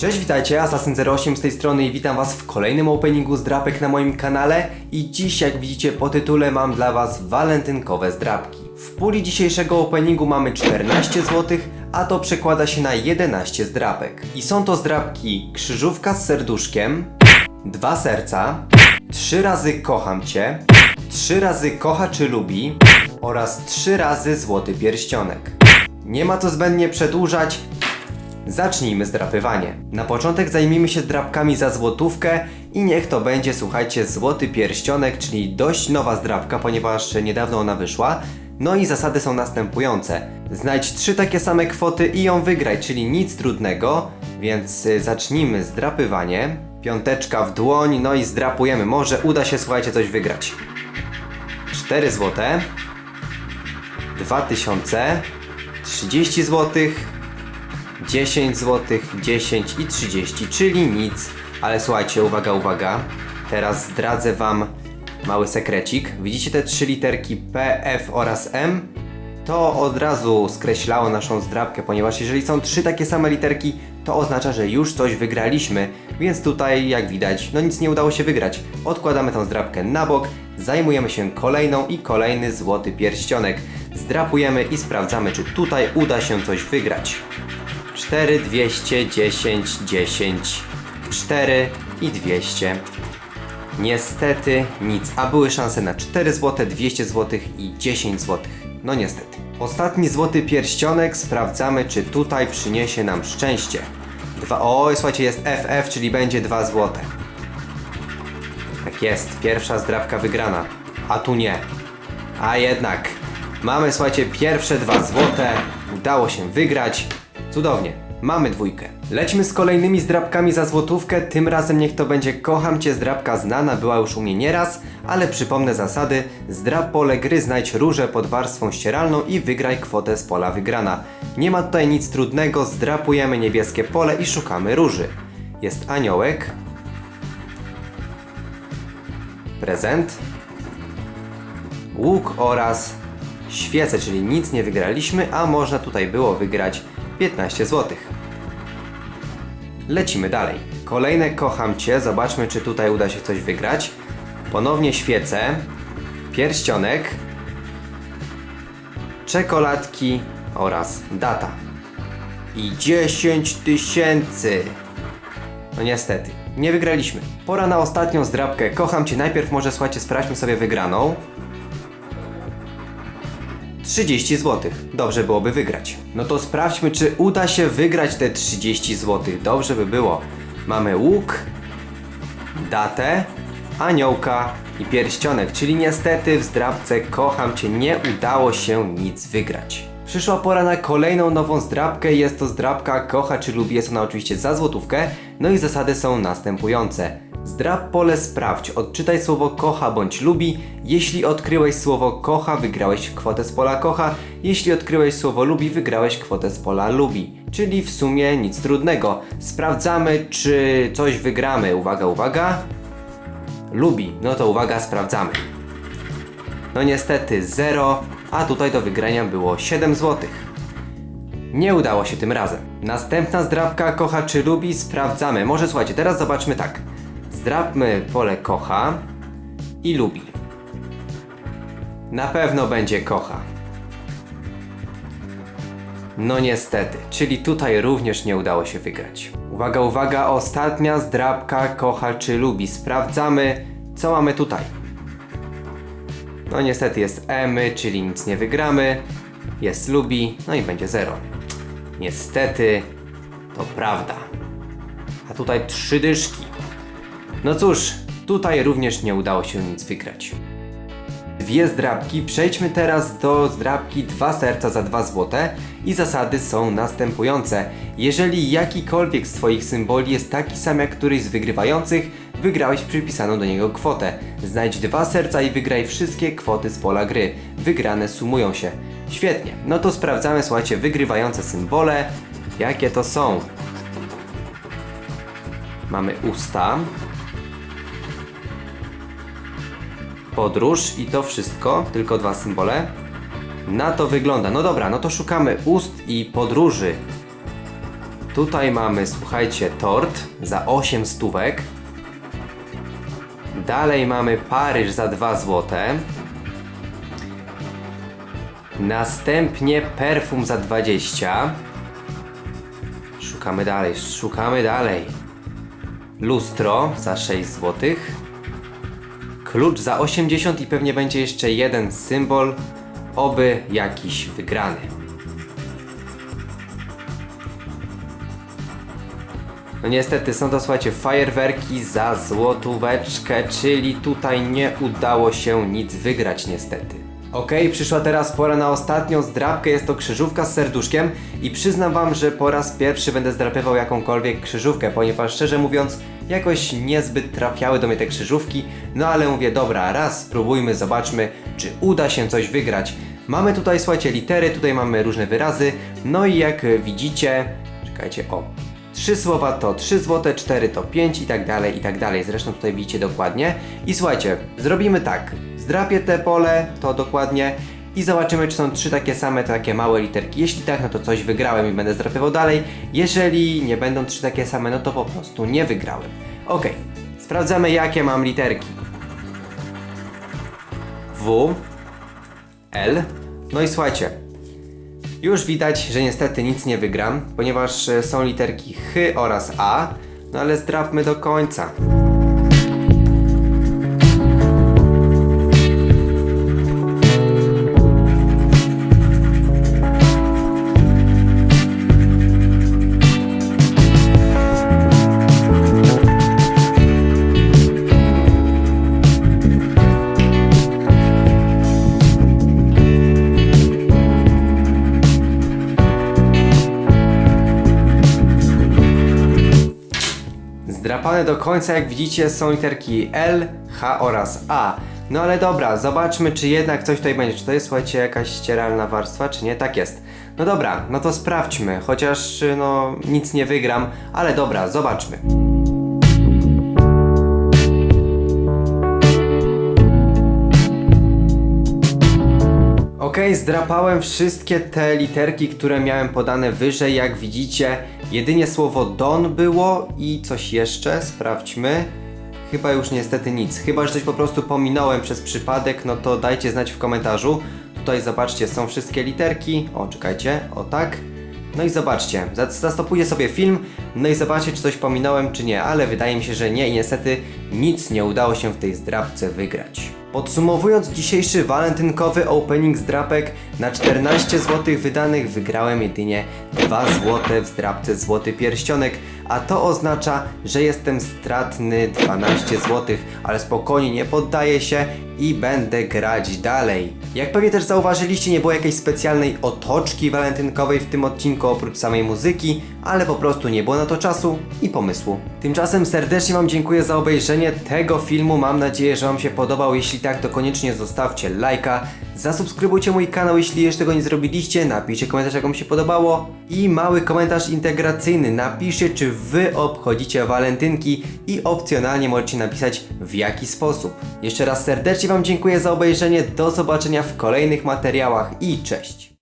Cześć, witajcie, Assassin08 z tej strony i witam was w kolejnym openingu zdrapek na moim kanale i dziś jak widzicie po tytule mam dla was walentynkowe zdrapki. W puli dzisiejszego openingu mamy 14 zł, a to przekłada się na 11 zdrapek. I są to zdrapki krzyżówka z serduszkiem, dwa serca, trzy razy kocham cię, trzy razy kocha czy lubi oraz trzy razy złoty pierścionek. Nie ma co zbędnie przedłużać, Zacznijmy zdrapywanie. Na początek zajmijmy się zdrapkami za złotówkę i niech to będzie, słuchajcie, złoty pierścionek, czyli dość nowa zdrapka, ponieważ niedawno ona wyszła. No i zasady są następujące. Znajdź trzy takie same kwoty i ją wygraj, czyli nic trudnego, więc y, zacznijmy zdrapywanie. Piąteczka w dłoń, no i zdrapujemy. Może uda się, słuchajcie, coś wygrać. 4 złote, 2000, 30 złotych, 10 zł, 10 i 30, czyli nic. Ale słuchajcie, uwaga, uwaga. Teraz zdradzę Wam mały sekrecik. Widzicie te trzy literki P, F oraz M? To od razu skreślało naszą zdrabkę, ponieważ jeżeli są trzy takie same literki, to oznacza, że już coś wygraliśmy. Więc tutaj, jak widać, no nic nie udało się wygrać. Odkładamy tą zdrabkę na bok, zajmujemy się kolejną i kolejny złoty pierścionek. Zdrapujemy i sprawdzamy, czy tutaj uda się coś wygrać. 4, 200, 10, 10, 4 i 200. Niestety nic, a były szanse na 4 zł, 200 zł i 10 zł. No niestety. Ostatni złoty pierścionek sprawdzamy, czy tutaj przyniesie nam szczęście. Dwa, o, słuchajcie, jest FF, czyli będzie 2 złote. Tak jest, pierwsza zdrabka wygrana. A tu nie. A jednak. Mamy, słuchajcie, pierwsze 2 złote. Udało się wygrać. Cudownie, mamy dwójkę. Lećmy z kolejnymi zdrabkami za złotówkę, tym razem niech to będzie Kocham Cię zdrabka znana, była już u mnie nieraz, ale przypomnę zasady, zdrab pole gry, znajdź różę pod warstwą ścieralną i wygraj kwotę z pola wygrana. Nie ma tutaj nic trudnego, zdrapujemy niebieskie pole i szukamy róży. Jest aniołek, prezent, łuk oraz świece, czyli nic nie wygraliśmy, a można tutaj było wygrać 15 zł. Lecimy dalej. Kolejne kocham cię, zobaczmy czy tutaj uda się coś wygrać. Ponownie świece, pierścionek, czekoladki oraz data. I 10 tysięcy. No niestety, nie wygraliśmy. Pora na ostatnią zdrabkę. Kocham cię. Najpierw może słuchajcie, sprawdźmy sobie wygraną. 30 zł. Dobrze byłoby wygrać. No to sprawdźmy, czy uda się wygrać te 30 zł. Dobrze by było. Mamy łuk, datę, aniołka i pierścionek, czyli niestety w zdrabce Kocham Cię nie udało się nic wygrać. Przyszła pora na kolejną nową zdrabkę. Jest to zdrabka Kocha czy lubi. Jest ona oczywiście za złotówkę. No i zasady są następujące. Zdrab pole sprawdź, odczytaj słowo kocha bądź lubi. Jeśli odkryłeś słowo kocha, wygrałeś kwotę z pola kocha. Jeśli odkryłeś słowo lubi, wygrałeś kwotę z pola lubi. Czyli w sumie nic trudnego. Sprawdzamy, czy coś wygramy. Uwaga, uwaga. Lubi. No to uwaga, sprawdzamy. No niestety 0, a tutaj do wygrania było 7 złotych. Nie udało się tym razem. Następna zdrabka kocha czy lubi, sprawdzamy. Może słuchajcie, teraz zobaczmy tak. Zdrabmy pole kocha i lubi. Na pewno będzie kocha. No niestety, czyli tutaj również nie udało się wygrać. Uwaga, uwaga, ostatnia zdrabka kocha czy lubi. Sprawdzamy, co mamy tutaj. No niestety jest emy, czyli nic nie wygramy. Jest lubi, no i będzie zero. Niestety, to prawda. A tutaj trzy dyszki. No cóż, tutaj również nie udało się nic wygrać. Dwie zdrabki, przejdźmy teraz do zdrabki dwa serca za 2 złote i zasady są następujące. Jeżeli jakikolwiek z Twoich symboli jest taki sam jak któryś z wygrywających, wygrałeś przypisaną do niego kwotę. Znajdź dwa serca i wygraj wszystkie kwoty z pola gry. Wygrane sumują się. Świetnie, no to sprawdzamy, słuchajcie, wygrywające symbole. Jakie to są? Mamy usta, podróż i to wszystko, tylko dwa symbole. Na to wygląda. No dobra, no to szukamy ust i podróży. Tutaj mamy, słuchajcie, tort za 8 stówek. Dalej mamy Paryż za 2 złote. Następnie perfum za 20. Szukamy dalej, szukamy dalej. Lustro za 6 zł. Klucz za 80 i pewnie będzie jeszcze jeden symbol, oby jakiś wygrany. No niestety są to słuchajcie fajerwerki za złotóweczkę, czyli tutaj nie udało się nic wygrać niestety. Okej, przyszła teraz pora na ostatnią zdrabkę, jest to krzyżówka z serduszkiem i przyznam wam, że po raz pierwszy będę zdrapywał jakąkolwiek krzyżówkę, ponieważ szczerze mówiąc jakoś niezbyt trafiały do mnie te krzyżówki, no ale mówię dobra, raz spróbujmy, zobaczmy czy uda się coś wygrać. Mamy tutaj słuchajcie litery, tutaj mamy różne wyrazy, no i jak widzicie, czekajcie, o, Trzy słowa to 3 zł, 4 to 5 i tak dalej, i tak dalej. Zresztą tutaj widzicie dokładnie. I słuchajcie, zrobimy tak. Zdrapię te pole, to dokładnie i zobaczymy, czy są trzy takie same, takie małe literki. Jeśli tak, no to coś wygrałem i będę zdrapywał dalej. Jeżeli nie będą trzy takie same, no to po prostu nie wygrałem. Ok, sprawdzamy jakie mam literki. W, L, no i słuchajcie, już widać, że niestety nic nie wygram, ponieważ e, są literki H oraz A, no ale zdrapmy do końca. Do końca, jak widzicie, są literki L, H oraz A. No ale dobra, zobaczmy, czy jednak coś tutaj będzie. Czy to jest, słuchajcie, jakaś ścieralna warstwa, czy nie? Tak jest. No dobra, no to sprawdźmy. Chociaż, no, nic nie wygram, ale dobra, zobaczmy. Ok, zdrapałem wszystkie te literki, które miałem podane wyżej. Jak widzicie, jedynie słowo don było i coś jeszcze. Sprawdźmy. Chyba już niestety nic. Chyba, że coś po prostu pominąłem przez przypadek, no to dajcie znać w komentarzu. Tutaj zobaczcie, są wszystkie literki. O, czekajcie, o tak. No i zobaczcie, za- zastopuję sobie film, no i zobaczcie, czy coś pominąłem, czy nie, ale wydaje mi się, że nie i niestety nic nie udało się w tej zdrabce wygrać. Podsumowując dzisiejszy walentynkowy opening zdrapek, na 14 zł wydanych wygrałem jedynie 2 zł w zdrabce Złoty Pierścionek, a to oznacza, że jestem stratny 12 zł, ale spokojnie nie poddaję się i będę grać dalej. Jak pewnie też zauważyliście, nie było jakiejś specjalnej otoczki walentynkowej w tym odcinku oprócz samej muzyki, ale po prostu nie było na to czasu i pomysłu. Tymczasem serdecznie Wam dziękuję za obejrzenie tego filmu. Mam nadzieję, że Wam się podobał. Jeśli tak, to koniecznie zostawcie lajka, zasubskrybujcie mój kanał, jeśli jeszcze tego nie zrobiliście, napiszcie komentarz, jak Wam się podobało i mały komentarz integracyjny. Napiszcie, czy Wy obchodzicie walentynki i opcjonalnie możecie napisać w jaki sposób. Jeszcze raz serdecznie Wam dziękuję za obejrzenie. Do zobaczenia w kolejnych materiałach i cześć!